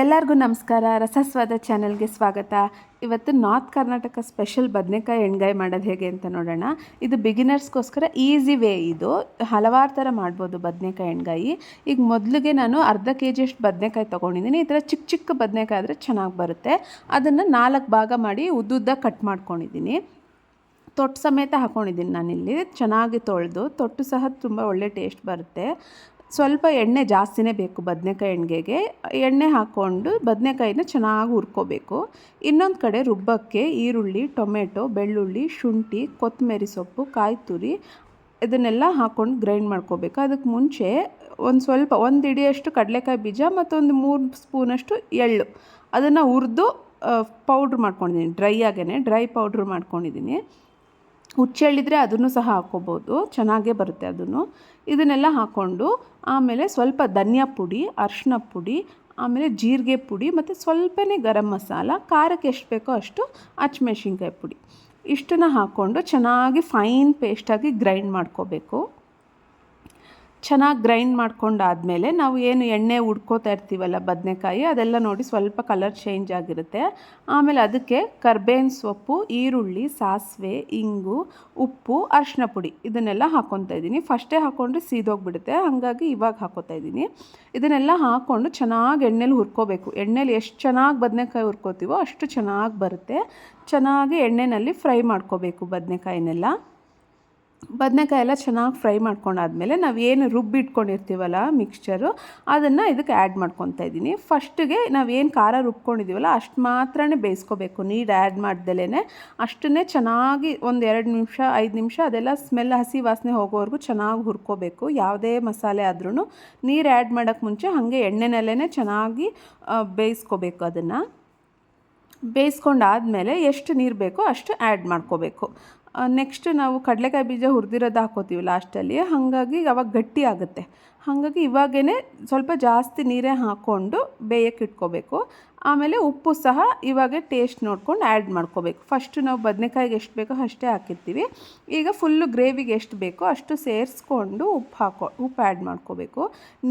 ಎಲ್ಲರಿಗೂ ನಮಸ್ಕಾರ. ರಸಸ್ವಾದ ಚಾನೆಲ್ಗೆ ಸ್ವಾಗತ. ಇವತ್ತು ನಾರ್ತ್ ಕರ್ನಾಟಕ ಸ್ಪೆಷಲ್ ಬದನೆಕಾಯಿ ಎಣ್ಗಾಯಿ ಮಾಡೋದು ಹೇಗೆ ಅಂತ ನೋಡೋಣ. ಇದು ಬಿಗಿನರ್ಸ್ಗೋಸ್ಕರ ಈಸಿ ವೇ ಇದು. ಹಲವಾರು ಥರ ಮಾಡ್ಬೋದು ಬದನೆಕಾಯಿ ಎಣ್ಗಾಯಿ. ಈಗ ಮೊದಲಿಗೆ ನಾನು ಅರ್ಧ ಕೆ ಜಿಯಷ್ಟು ಬದನೆಕಾಯಿ ತೊಗೊಂಡಿದ್ದೀನಿ. ಈ ಥರ ಚಿಕ್ಕ ಚಿಕ್ಕ ಬದನೆಕಾಯಿ ಆದರೆ ಚೆನ್ನಾಗಿ ಬರುತ್ತೆ. ಅದನ್ನು ನಾಲ್ಕು ಭಾಗ ಮಾಡಿ ಉದ್ದುದ್ದ ಕಟ್ ಮಾಡ್ಕೊಂಡಿದ್ದೀನಿ. ತೊಟ್ಟು ಸಮೇತ ಹಾಕ್ಕೊಂಡಿದ್ದೀನಿ ನಾನಿಲ್ಲಿ. ಚೆನ್ನಾಗಿ ತೊಳೆದು, ತೊಟ್ಟು ಸಹ ತುಂಬ ಒಳ್ಳೆ ಟೇಸ್ಟ್ ಬರುತ್ತೆ. ಸ್ವಲ್ಪ ಎಣ್ಣೆ ಜಾಸ್ತಿನೇ ಬೇಕು ಬದನೆಕಾಯಿ ಎಣ್ಣೆಗೆ ಎಣ್ಣೆ ಹಾಕ್ಕೊಂಡು ಬದನೆಕಾಯಿನ ಚೆನ್ನಾಗಿ ಹುರ್ಕೋಬೇಕು. ಇನ್ನೊಂದು ಕಡೆ ರುಬ್ಬಕ್ಕೆ ಈರುಳ್ಳಿ, ಟೊಮೆಟೊ, ಬೆಳ್ಳುಳ್ಳಿ, ಶುಂಠಿ, ಕೊತ್ತಂಬರಿ ಸೊಪ್ಪು ಕಾಯಿ ತುರಿ ಇದನ್ನೆಲ್ಲ ಹಾಕ್ಕೊಂಡು ಗ್ರೈಂಡ್ ಮಾಡ್ಕೋಬೇಕು. ಅದಕ್ಕೆ ಮುಂಚೆ ಒಂದು ಸ್ವಲ್ಪ ಒಂದು ಇಡಿಯಷ್ಟು ಕಡಲೆಕಾಯಿ ಬೀಜ ಮತ್ತೊಂದು ಮೂರು ಸ್ಪೂನಷ್ಟು ಎಳ್ಳು. ಅದನ್ನು ಹುರಿದು ಪೌಡ್ರ್ ಮಾಡ್ಕೊಂಡಿದ್ದೀನಿ ಡ್ರೈ ಆಗೇ ಡ್ರೈ ಪೌಡ್ರ್ ಮಾಡ್ಕೊಂಡಿದ್ದೀನಿ ಹುಚ್ಚೆಳ್ಳಿದ್ರೆ ಅದನ್ನು ಸಹ ಹಾಕ್ಕೋಬೋದು. ಚೆನ್ನಾಗೇ ಬರುತ್ತೆ ಅದನ್ನು. ಇದನ್ನೆಲ್ಲ ಹಾಕ್ಕೊಂಡು ಆಮೇಲೆ ಸ್ವಲ್ಪ ಧನಿಯಾ ಪುಡಿ ಅರಿಶಿನ ಪುಡಿ, ಆಮೇಲೆ ಜೀರಿಗೆ ಪುಡಿ ಮತ್ತು ಸ್ವಲ್ಪನೇ ಗರಂ ಮಸಾಲ, ಖಾರಕ್ಕೆ ಎಷ್ಟು ಬೇಕೋ ಅಷ್ಟು ಹಚ್ಮೆಣ್ಸಿನ್ಕಾಯಿ ಪುಡಿ. ಇಷ್ಟನ್ನು ಹಾಕ್ಕೊಂಡು ಚೆನ್ನಾಗಿ ಫೈನ್ ಪೇಸ್ಟಾಗಿ ಗ್ರೈಂಡ್ ಮಾಡ್ಕೋಬೇಕು. ಚೆನ್ನಾಗಿ ಗ್ರೈಂಡ್ ಮಾಡ್ಕೊಂಡಾದಮೇಲೆ ನಾವು ಏನು ಎಣ್ಣೆ ಉಡ್ಕೋತಾ ಇರ್ತೀವಲ್ಲ ಬದನೆಕಾಯಿ, ಅದೆಲ್ಲ ನೋಡಿ ಸ್ವಲ್ಪ ಕಲರ್ ಚೇಂಜ್ ಆಗಿರುತ್ತೆ. ಆಮೇಲೆ ಅದಕ್ಕೆ ಕರ್ಬೇವಿನ ಸೊಪ್ಪು, ಈರುಳ್ಳಿ, ಸಾಸಿವೆ, ಇಂಗು, ಉಪ್ಪು ಅರಿಶಿನ ಪುಡಿ ಇದನ್ನೆಲ್ಲ ಹಾಕ್ಕೊತಾ ಇದ್ದೀನಿ. ಫಸ್ಟೇ ಹಾಕ್ಕೊಂಡ್ರೆ ಸೀದೋಗ್ಬಿಡುತ್ತೆ. ಹಾಗಾಗಿ ಇವಾಗ ಹಾಕೋತಾ ಇದ್ದೀನಿ. ಇದನ್ನೆಲ್ಲ ಹಾಕ್ಕೊಂಡು ಚೆನ್ನಾಗಿ ಎಣ್ಣೆಲಿ ಹುರ್ಕೋಬೇಕು. ಎಣ್ಣೆಲಿ ಎಷ್ಟು ಚೆನ್ನಾಗಿ ಬದನೆಕಾಯಿ ಹುರ್ಕೋತೀವೋ ಅಷ್ಟು ಚೆನ್ನಾಗಿ ಬರುತ್ತೆ. ಚೆನ್ನಾಗಿ ಎಣ್ಣೆಯಲ್ಲಿ ಫ್ರೈ ಮಾಡ್ಕೋಬೇಕು ಬದನೆಕಾಯಿನೆಲ್ಲ. ಬದನೆಕಾಯಿ ಎಲ್ಲ ಚೆನ್ನಾಗಿ ಫ್ರೈ ಮಾಡ್ಕೊಂಡಾದ್ಮೇಲೆ ನಾವು ಏನು ರುಬ್ಬಿಟ್ಕೊಂಡಿರ್ತೀವಲ್ಲ ಮಿಕ್ಸ್ಚರು ಅದನ್ನು ಇದಕ್ಕೆ ಆ್ಯಡ್ ಮಾಡ್ಕೊತಾ ಇದ್ದೀನಿ. ಫಸ್ಟಿಗೆ ನಾವು ಏನು ಖಾರ ರುಬ್ಕೊಂಡಿದ್ದೀವಲ್ಲ ಅಷ್ಟು ಮಾತ್ರ ಬೇಯಿಸ್ಕೋಬೇಕು. ನೀರು ಆ್ಯಡ್ ಮಾಡ್ದಲೇ ಅಷ್ಟನ್ನೇ ಚೆನ್ನಾಗಿ ಒಂದು ಎರಡು ನಿಮಿಷ, ಐದು ನಿಮಿಷ ಅದೆಲ್ಲ ಸ್ಮೆಲ್ ಹಸಿ ವಾಸನೆ ಹೋಗೋವರೆಗೂ ಚೆನ್ನಾಗಿ ಹುರ್ಕೋಬೇಕು. ಯಾವುದೇ ಮಸಾಲೆ ಆದ್ರೂ ನೀರು ಆ್ಯಡ್ ಮಾಡೋಕ್ಕೆ ಮುಂಚೆ ಹಾಗೆ ಎಣ್ಣೆನಲ್ಲೇ ಚೆನ್ನಾಗಿ ಬೇಯಿಸ್ಕೋಬೇಕು ಅದನ್ನು. ಬೇಯಿಸ್ಕೊಂಡಾದಮೇಲೆ ಎಷ್ಟು ನೀರು ಬೇಕೋ ಅಷ್ಟು ಆ್ಯಡ್ ಮಾಡ್ಕೋಬೇಕು. ನೆಕ್ಸ್ಟ್ ನಾವು ಕಡಲೆಕಾಯಿ ಬೀಜ ಹುರಿದಿರೋದು ಹಾಕೋತೀವಿ ಲಾಸ್ಟಲ್ಲಿ ಹಾಗಾಗಿ ಅವಾಗ ಗಟ್ಟಿ ಆಗುತ್ತೆ. ಹಾಗಾಗಿ ಇವಾಗೇ ಸ್ವಲ್ಪ ಜಾಸ್ತಿ ನೀರೇ ಹಾಕ್ಕೊಂಡು ಬೇಯಕ್ಕೆ ಇಟ್ಕೋಬೇಕು. ಆಮೇಲೆ ಉಪ್ಪು ಸಹ ಇವಾಗ ಟೇಸ್ಟ್ ನೋಡ್ಕೊಂಡು ಆ್ಯಡ್ ಮಾಡ್ಕೋಬೇಕು. ಫಸ್ಟು ನಾವು ಬದನೆಕಾಯಿಗೆ ಎಷ್ಟು ಬೇಕೋ ಅಷ್ಟೇ ಹಾಕಿರ್ತೀವಿ. ಈಗ ಫುಲ್ಲು ಗ್ರೇವಿಗೆ ಎಷ್ಟು ಬೇಕೋ ಅಷ್ಟು ಸೇರಿಸ್ಕೊಂಡು ಉಪ್ಪು ಹಾಕೋ, ಉಪ್ಪು ಆ್ಯಡ್ ಮಾಡ್ಕೋಬೇಕು.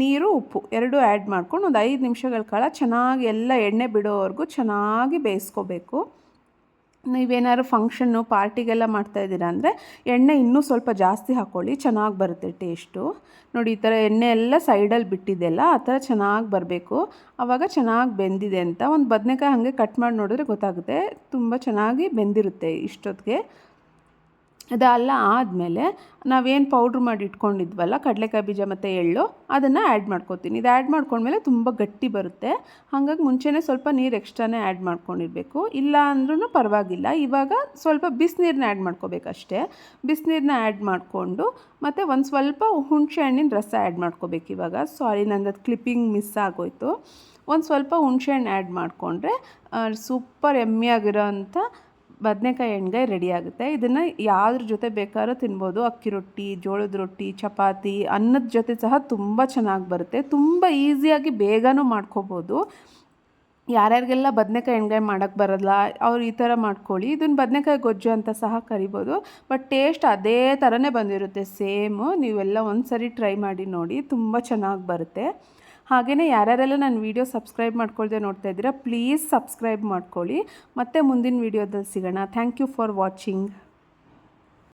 ನೀರು, ಉಪ್ಪು ಎರಡೂ ಆ್ಯಡ್ ಮಾಡ್ಕೊಂಡು ಒಂದು ಐದು ನಿಮಿಷಗಳ ಕಾಲ ಚೆನ್ನಾಗಿ ಎಲ್ಲ ಎಣ್ಣೆ ಬಿಡೋವರೆಗೂ ಚೆನ್ನಾಗಿ ಬೇಯಿಸ್ಕೋಬೇಕು. ನೀವೇನಾದ್ರು ಫಂಕ್ಷನ್ನು ಪಾರ್ಟಿಗೆಲ್ಲ ಮಾಡ್ತಾಯಿದ್ದೀರಾ ಅಂದರೆ ಎಣ್ಣೆ ಇನ್ನೂ ಸ್ವಲ್ಪ ಜಾಸ್ತಿ ಹಾಕ್ಕೊಳ್ಳಿ ಚೆನ್ನಾಗಿ ಬರುತ್ತೆ ಟೇಸ್ಟು ನೋಡಿ, ಈ ಥರ ಎಣ್ಣೆ ಎಲ್ಲ ಸೈಡಲ್ಲಿ ಬಿಟ್ಟಿದೆಯಲ್ಲ ಆ ಥರ ಚೆನ್ನಾಗಿ ಬರಬೇಕು. ಆವಾಗ ಚೆನ್ನಾಗಿ ಬೆಂದಿದೆ ಅಂತ. ಒಂದು ಬದನೆಕಾಯಿ ಹಾಗೆ ಕಟ್ ಮಾಡಿ ನೋಡಿದ್ರೆ ಗೊತ್ತಾಗುತ್ತೆ. ತುಂಬ ಚೆನ್ನಾಗಿ ಬೆಂದಿರುತ್ತೆ ಇಷ್ಟೊತ್ತಿಗೆ. ಅದೆಲ್ಲ ಆದಮೇಲೆ ನಾವೇನು ಪೌಡ್ರ್ ಮಾಡಿ ಇಟ್ಕೊಂಡಿದ್ವಲ್ಲ ಕಡಲೆಕಾಯಿ ಬೀಜ ಮತ್ತು ಎಳ್ಳು, ಅದನ್ನು ಆ್ಯಡ್ ಮಾಡ್ಕೊತೀನಿ. ಇದು ಆ್ಯಡ್ ಮಾಡ್ಕೊಂಡ್ಮೇಲೆ ತುಂಬ ಗಟ್ಟಿ ಬರುತ್ತೆ. ಹಾಗಾಗಿ ಮುಂಚೆನೇ ಸ್ವಲ್ಪ ನೀರು ಎಕ್ಸ್ಟ್ರಾನೇ ಆ್ಯಡ್ ಮಾಡ್ಕೊಂಡಿರಬೇಕು. ಇಲ್ಲ ಅಂದ್ರೂ ಪರವಾಗಿಲ್ಲ. ಇವಾಗ ಸ್ವಲ್ಪ ಬಿಸಿನೀರನ್ನ ಆ್ಯಡ್ ಮಾಡ್ಕೋಬೇಕಷ್ಟೇ. ಬಿಸಿನೀರನ್ನ ಆ್ಯಡ್ ಮಾಡಿಕೊಂಡು ಮತ್ತು ಒಂದು ಸ್ವಲ್ಪ ಹುಣಸೆ ಹಣ್ಣಿನ ರಸ ಆ್ಯಡ್ ಮಾಡ್ಕೋಬೇಕು ಇವಾಗ. ಸಾರಿ ನಂದು ಕ್ಲಿಪ್ಪಿಂಗ್ ಮಿಸ್ ಆಗೋಯಿತು. ಒಂದು ಸ್ವಲ್ಪ ಹುಣಸೆ ಹಣ್ಣು ಆ್ಯಡ್ ಮಾಡಿಕೊಂಡ್ರೆ ಸೂಪರ್ ಎಮ್ಮಿಯಾಗಿರೋ ಅಂಥ ಬದನೆಕಾಯಿ ಎಣ್ಗಾಯಿ ರೆಡಿ ಆಗುತ್ತೆ. ಇದನ್ನು ಯಾವ್ದ್ರ ಜೊತೆ ಬೇಕಾದ್ರೂ ತಿನ್ಬೋದು. ಅಕ್ಕಿ ರೊಟ್ಟಿ, ಜೋಳದ ರೊಟ್ಟಿ, ಚಪಾತಿ, ಅನ್ನದ ಜೊತೆ ಸಹ ತುಂಬ ಚೆನ್ನಾಗಿ ಬರುತ್ತೆ. ತುಂಬ ಈಸಿಯಾಗಿ ಬೇಗನೂ ಮಾಡ್ಕೋಬೋದು. ಯಾರ್ಯಾರಿಗೆಲ್ಲ ಬದನೆಕಾಯಿ ಎಣ್ಗಾಯಿ ಮಾಡೋಕ್ಕೆ ಬರೋಲ್ಲ, ಅವ್ರು ಈ ಥರ ಮಾಡ್ಕೊಳ್ಳಿ. ಇದನ್ನು ಬದನೆಕಾಯಿ ಗೊಜ್ಜು ಅಂತ ಸಹ ಕರಿಬೋದು. ಬಟ್ ಟೇಸ್ಟ್ ಅದೇ ಥರನೇ ಬಂದಿರುತ್ತೆ. ಸೇಮು, ನೀವೆಲ್ಲ ಒಂದು ಸರಿ ಟ್ರೈ ಮಾಡಿ ನೋಡಿ. ತುಂಬ ಚೆನ್ನಾಗಿ ಬರುತ್ತೆ. ಹಾಗೆಯೇ ಯಾರ್ಯಾರೆಲ್ಲ ನನ್ನ ವೀಡಿಯೋ ಸಬ್ಸ್ಕ್ರೈಬ್ ಮಾಡ್ಕೊಳ್ದೆ ನೋಡ್ತಾ ಇದ್ದೀರಾ ಪ್ಲೀಸ್ ಸಬ್ಸ್ಕ್ರೈಬ್ ಮಾಡ್ಕೊಳ್ಳಿ. ಮತ್ತು ಮುಂದಿನ ವೀಡಿಯೋದಲ್ಲಿ ಸಿಗೋಣ. Thank you for watching